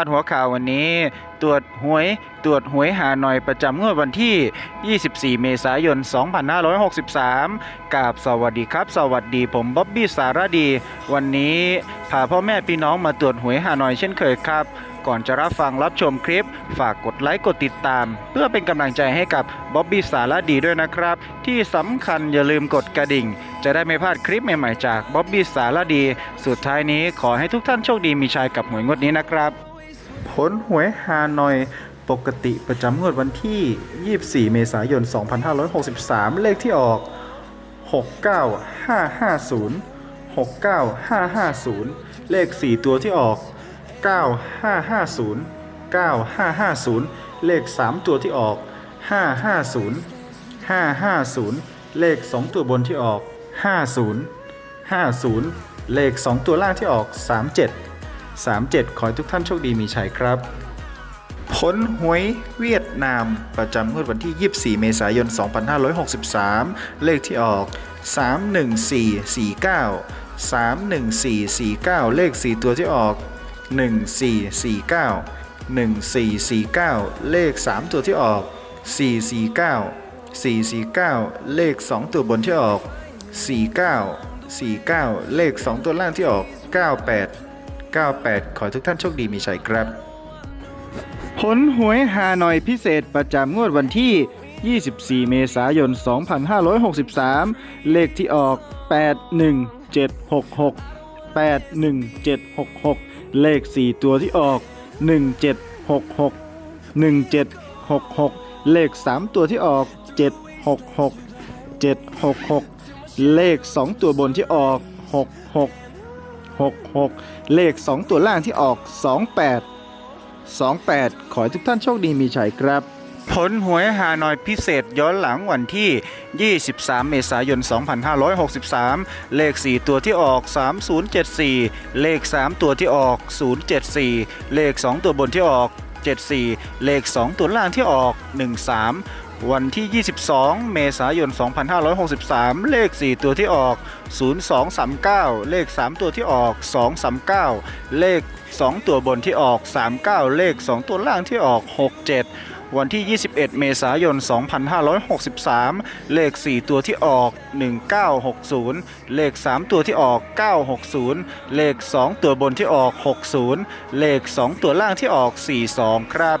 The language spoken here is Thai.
าดหัวข่าววันนี้ ตรวจหวย ตรวจหวยหาหน่อยประจำงวดวันที่ 24 เมษายน 2563กับสวัสดีครับ สวัสดีผมบ๊อบบี้สารดี วันนี้พาพ่อแม่พี่น้องมาตรวจหวยหาหน่อยเช่นเคยครับ ก่อนจะรับฟังรับชมคลิป ฝากกดไลค์กดติดตาม เพื่อเป็นกำลังใจให้กับบ๊อบบี้สารดีด้วยนะครับ ที่สำคัญอย่าลืมกดกระดิ่ง จะได้ไม่พลาดคลิปใหม่ๆจากบ๊อบบี้สารดี สุดท้ายนี้ขอให้ทุกท่านโชคดีมีชัยกับหวยงวดนี้นะครับ ลหวยฮานอยปกติประจำงวดวันที่ 24 เมษายน 2563 เลขที่ออก 69550 69550 เลข 4 ตัวที่ออก 9550 9550 เลข 3 ตัวที่ออก 550 550 เลข 2 ตัวบนที่ออก 50 50 เลข 2 ตัวล่างที่ออก 37 37 ขอให้ทุกท่านโชคดีมีชัยครับ ผลหวยเวียดนาม ประจำงวดวันที่ 24 เมษายน 2563 เลขที่ออก 31449 31449 เลข 4 ตัวที่ออก 1449 1449 เลข 3 ตัวที่ออก 449 449 เลข 2 ตัวบนที่ออก 49 49 เลข 2 ตัวล่างที่ออก 98 98 ขอทุกท่านโชคดีมีชัยครับ ผลหวยฮานอยพิเศษประจำงวดวันที่ 24 เมษายน 2563 เลขที่ออก 81766 81766 เลข 4 ตัวที่ออก 1766 1766 เลข 3 ตัวที่ออก 766 766 เลข 2 ตัวบนที่ออก 66 66 เลข 2 ตัวล่างที่ออก 28 28 ขอให้ทุกท่านโชคดีมีชัยครับ ผลหวยฮานอยพิเศษย้อนหลังวันที่ 23 เมษายน 2563 เลข 4 ตัวที่ออก 3074 เลข 3 ตัวที่ออก 074 เลข 2 ตัวบนที่ออก 74 เลข 2 ตัวล่างที่ออก 13 วันที่ 22 เมษายน 2563 เลข 4 ตัวที่ออก 0239 เลข 3 ตัวที่ออก 239 เลข 2 ตัวบนที่ออก 39 เลข 2 ตัวล่างที่ออก 67วันที่ 21 เมษายน 2563 เลข 4 ตัวที่ออก 1960 เลข 3 ตัวที่ออก 960 เลข 2 ตัวบนที่ออก 60 เลข 2 ตัวล่างที่ออก 42 ครับ